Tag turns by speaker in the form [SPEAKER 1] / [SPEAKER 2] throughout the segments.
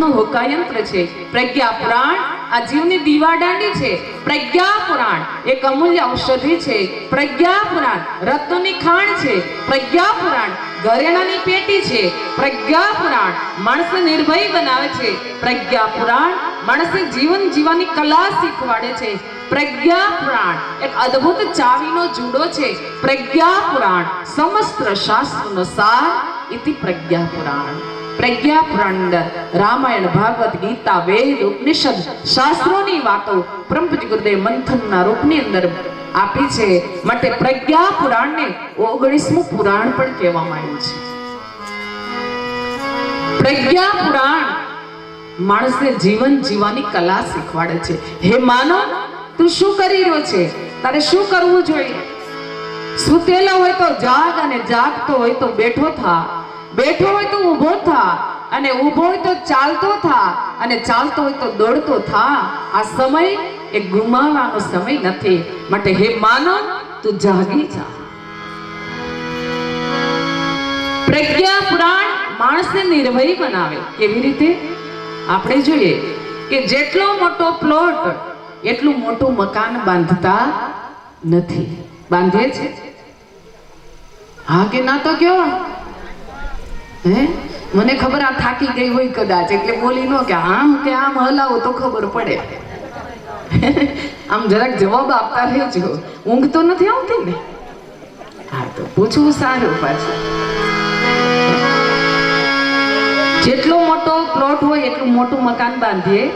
[SPEAKER 1] નો હોકાયંત્ર છે. પ્રજ્ઞા પુરાણ આ જીવની દીવાદાંડી છે. પ્રજ્ઞા પુરાણ એક અમૂલ્ય ઔષધિ છે. પ્રજ્ઞા પુરાણ રત્નની ખાણ છે. પ્રજ્ઞા પુરાણ ઘરેણાની પેટી છે. પ્રજ્ઞા પુરાણ માણસ નિર્ભય બનાવે છે. પ્રજ્ઞા પુરાણ માણસને જીવન જીવવાની કલા શીખવાડે છે. પ્રજ્ઞા પુરાણ એક અદ્ભુત ચાવીનો જુડો છે. પ્રજ્ઞા પુરાણ સમસ્ત શાસ્ત્રનો સાર ઇતિ પ્રજ્ઞા પુરાણ. પ્રજ્ઞા પુરાણ રામાયણ, ભાગવત ગીતા, વેદ, ઉપનિષદ, શાસ્ત્રોની વાતો બ્રહ્મજી ગુરુદેવ મંથનના રૂપની અંદર આપી છે. માટે પ્રજ્ઞા પુરાણને ઓગણીસમું પુરાણ પણ કહેવામાં આવ્યું છે. પ્રજ્ઞા પુરાણ માણસને જીવન જીવવાની કલા શીખવાડે છે. હે માનો, તું શું કરી રહ્યો છે? તારે શું કરવું જોઈએ? સુતેલો હોય તો જાગ અને જાગતો હોય તો બેઠો થા. બેઠો હોય તો ઊભો થા અને ઊભો હોય તો ચાલતો થા અને ચાલતો હોય તો દોડતો થા. આ સમય એ ગુમાવવાનો સમય નથી. માટે હે માનવ, તું જાગી જા. પ્રજ્ઞા પુરાણ માણસને નિર્ભય બનાવે. કેવી રીતે? આપણે જોઈએ કે જેટલો મોટો પ્લોટ એટલું મોટું મકાન બાંધતા નથી. બાંધે છે? હા કે ના તો કયો હે? મને ખબર આ થાકી ગઈ હોય કદાચ, એટલે બોલી નો કે આમ કે આમ હલાવો તો ખબર પડે. આમ જરાક જવાબ આપતા રહેજો. ઊંઘ તો નથી આવતી ને? હા, તો પૂછવું સારું પાછું. જેટલો મોટો પ્લોટ હોય એટલું મોટું મકાન બાંધીએ?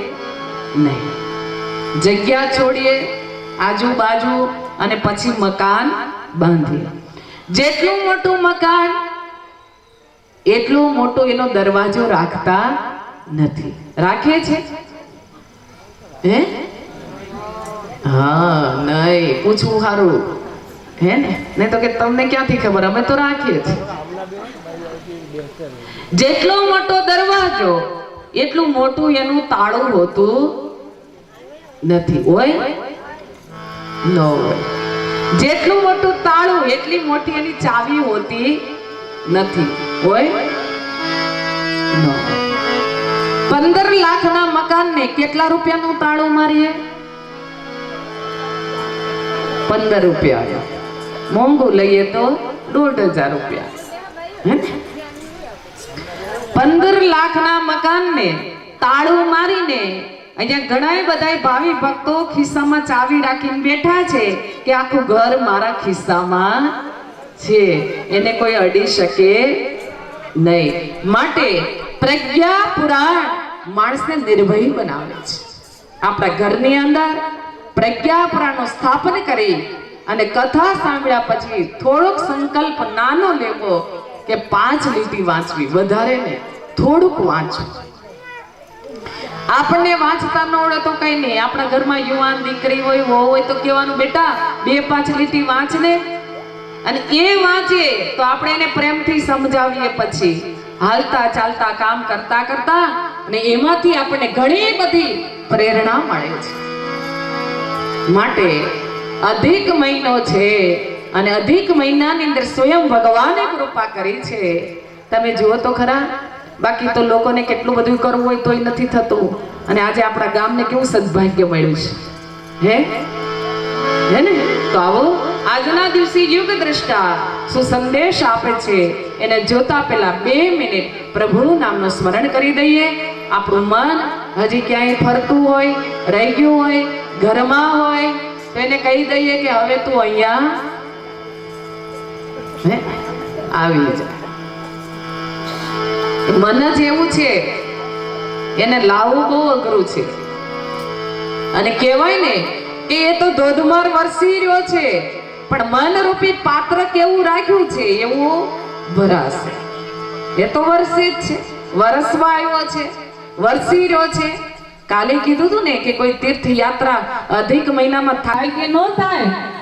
[SPEAKER 1] નહીં. જગ્યા છોડીએ, આજુબાજુ અને પછી મકાન બાંધીએ. જેટલું મોટું મકાન એટલું મોટો એનો દરવાજો રાખતા નથી. રાખે છે? હે? હા, નહીં, પૂછવું સારું. હે ને? નહીં તો કે તમને ક્યાંથી ખબર? અમે તો રાખીએ છીએ. જેટલો મોટો દરવાજો, એટલું મોટું એનું તાળું હોતું નથી. હોય? ન હોય. જેટલું મોટું તાળું, એટલી મોટી એની ચાવી હોતી નથી. હોય? ન. પંદર લાખના મકાનને કેટલા રૂપિયાનું તાળું મારીએ? પંદર રૂપિયા. મોંઘું લઈએ તો દોઢ હજાર રૂપિયા? પંદર લાખના મકાનને તાળું મારીને અહીંયા ઘણા બધા ભાવિ ભક્તો ખિસ્સામાં ચાવી રાખીને બેઠા છે કે આખું ઘર મારા ખિસ્સામાં છે. એને કોઈ અડી શકે નહીં. માટે પ્રજ્ઞા પુરાણ માણસને નિર્ભય બનાવે છે. આપણા ઘરની અંદર પ્રજ્ઞા પુરાણનું સ્થાપન કરી અને કથા સાંભળ્યા પછી થોડોક સંકલ્પ નાનો લેવો કે પાંચ લીટી વાંચવી. વધારે ને થોડુંક વાંચવું. આપણને વાંચતા ન આવડે તો કઈ નહીં. આપણા ઘરમાં યુવાન દીકરી હોય હોય તો કહેવાનું, બેટા, બે પાંચ લીટી વાંચ ને અને એ વાંચે તો આપણે એને પ્રેમથી સમજાવીએ પછી. હાલતા ચાલતા કામ કરતા કરતા અને એમાંથી આપણને ઘણી બધી પ્રેરણા મળે છે. માટે અધિક મહિનો છે અને અધિક મહિનાની અંદર સ્વયં ભગવાને કૃપા કરી છે. તમે જુઓ તો ખરા, બાકી તો લોકોને કેટલું બધું કરવું હોય તોય નથી થતું. અને આજે આપણા ગામને કેવું સદભાગ્ય મળ્યું છે. હે? હે ને? તો આવો. આજના દિવસે યુગ દ્રષ્ટા શું સંદેશ આપે છે. એને જોતા પહેલા બે મિનિટ પ્રભુ નામનું સ્મરણ કરી દઈએ. આપણું મન હજી ક્યાંય ફરતું હોય, રહી ગયું હોય, ઘરમાં હોય, તો એને કહી દઈએ કે હવે તું અહીંયા આવી જા. મન જ એવું છે. એને લાવવું બહુ અઘરું છે. અને કહેવાય ને કે એ તો ધોધમાર વરસી રહ્યો છે. પણ મનરૂપી પાત્ર કેવું રાખ્યું છે એવું ભરાશે એ તો વરસે જ છે. વરસવા આવ્યો છે. વરસી રહ્યો છે. કાલે કીધું હતું ને કે કોઈ તીર્થ યાત્રા અધિક મહિનામાં થાય કે ન થાય?